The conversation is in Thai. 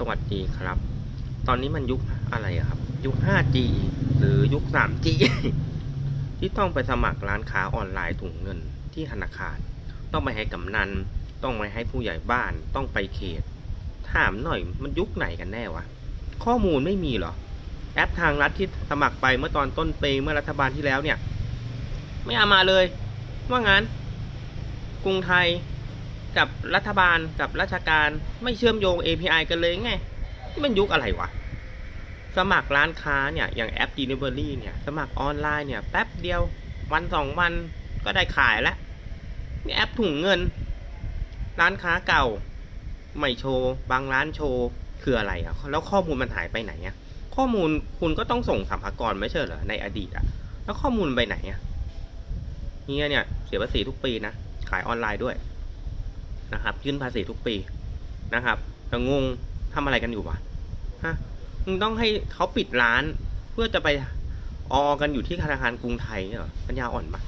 สวัสดีครับ ตอนนี้มันยุคอะไรครับ ยุค 5G หรือยุค 3G ที่ต้องไปสมัครร้านค้าออนไลน์ถุงเงินที่ธนาคาร ต้องไปให้กำนัน ต้องไปให้ผู้ใหญ่บ้าน ต้องไปเขต ถามหน่อยมันยุคไหนกันแน่วะ ข้อมูลไม่มีเหรอ แอปทางรัฐที่สมัครไปเมื่อตอนต้นปีเมื่อรัฐบาลที่แล้วเนี่ย ไม่เอามาเลย ว่างั้น กรุงไทย กับรัฐบาลกับราชการไม่เชื่อมโยง API กันเลยไงมันยุคอะไรวะ สมัครร้านค้าเนี่ยอย่างแอป Delivery เนี่ย สมัครออนไลน์เนี่ยแป๊บเดียววันสองวันก็ได้ขายแล้วนี่แอปถุงเงิน ร้านค้าเก่า ไม่โชว์ บางร้านโชว์คืออะไรอะแล้วข้อมูลมันหายไปไหนอะข้อมูลคุณก็ต้องส่งสัมภากรไม่ใช่เหรอในอดีตอะแล้วข้อมูลไปไหนอะเฮียเนี่ยเสียภาษีทุกปีนะขายออนไลน์ด้วย นะครับ ยื่นภาษีทุกปีนะครับแต่งงทำอะไรกันอยู่วะฮะมึงต้องให้เขาปิดร้านเพื่อจะไปออกันอยู่ที่ธนาคารกรุงไทยเนี่ยเหรอปัญญาอ่อนปะ